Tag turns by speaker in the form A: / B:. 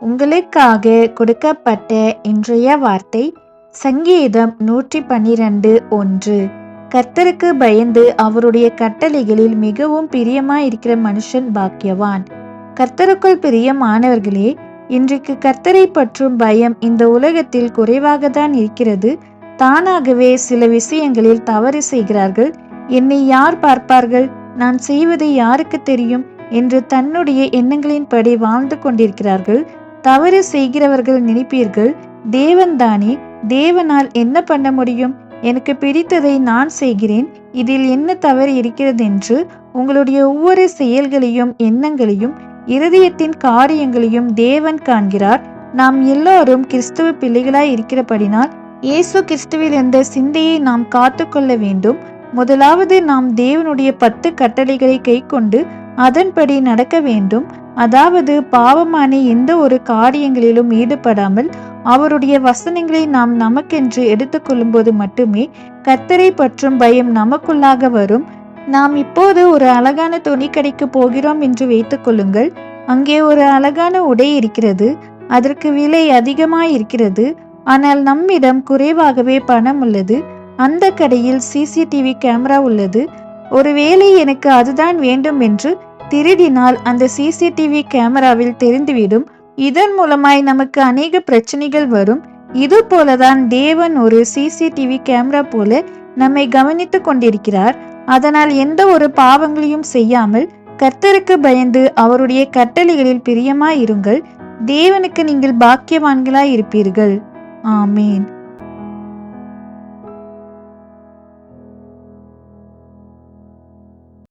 A: உங்களுக்காக கொடுக்கப்பட்ட இன்றைய வார்த்தை சங்கீதம் நூற்றி பன்னிரண்டு ஒன்று. கர்த்தருக்கு பயந்து அவருடைய கட்டளைகளில் மிகவும் பிரியமாயிருக்கிற மனுஷன் பாக்கியவான். கர்த்தருக்குள் பிரியமானவர்களே இன்றைக்கு கர்த்தரை பற்றும் பயம் இந்த உலகத்தில் குறைவாக தான் இருக்கிறது. தானாகவே சில விஷயங்களில் தவறு செய்கிறார்கள். என்னை யார் பார்ப்பார்கள்? நான் செய்வது யாருக்கு தெரியும்? என்று தன்னுடைய எண்ணங்களின்படி வாழ்ந்து கொண்டிருக்கிறார்கள். தவறு செய்கிறவர்கள் நினைப்பீர்கள். தேவன்தானே தேவனால் என்ன பண்ண முடியும்? எனக்கு பிடித்ததை நான் செய்கிறேன். இதில் என்ன தவறு இருக்கிறது என்று உங்களுடைய ஒவ்வொரு செயல்களையும் எண்ணங்களையும் இருதயத்தின் காரியங்களையும் தேவன் காண்கிறார். நாம் எல்லோரும் கிறிஸ்துவ பிள்ளைகளாய் இருக்கிறபடினால் இயேசு கிறிஸ்துவில் இருந்த சிந்தையை நாம் காத்துக்கொள்ள வேண்டும். முதலாவது நாம் தேவனுடைய பத்து கட்டளைகளை கைக்கொண்டு அதன்படி நடக்க வேண்டும். அதாவது பாவமான எந்த ஒரு காரியங்களிலும் ஈடுபடாமல் அவருடைய வசனங்களை நாம் நமக்கென்று எடுத்துக்கொள்ளும்போது மட்டுமே கத்தரை பற்றும் பயம் நமக்குள்ளாக வரும். நாம் இப்போது ஒரு அழகான துணிக்கடைக்கு போகிறோம் என்று வைத்துக்கொள்ளுங்கள் அங்கே ஒரு அழகான உடை இருக்கிறது. அதற்கு விலை அதிகமாய் இருக்கிறது. ஆனால் நம்மிடம் குறைவாகவே பணம் உள்ளது. அந்த கடையில் சிசிடிவி கேமரா உள்ளது. ஒருவேளை எனக்கு அதுதான் வேண்டும் என்று திருடினால் அந்த சிசிடிவி கேமராவில் தெரிந்துவிடும். இதன் மூலமாய் நமக்கு அநேக பிரச்சனைகள் வரும். இது போலதான் தேவன் ஒரு சிசிடிவி கேமரா போல நம்மை கவனித்துக் கொண்டிருக்கிறார். அதனால் எந்த ஒரு பாவங்களையும் செய்யாமல் கர்த்தருக்கு பயந்து அவருடைய கட்டளைகளில் பிரியமாய் இருங்கள் தேவனுக்கு நீங்கள் பாக்கியவான்களாய் இருப்பீர்கள் ஆமேன்.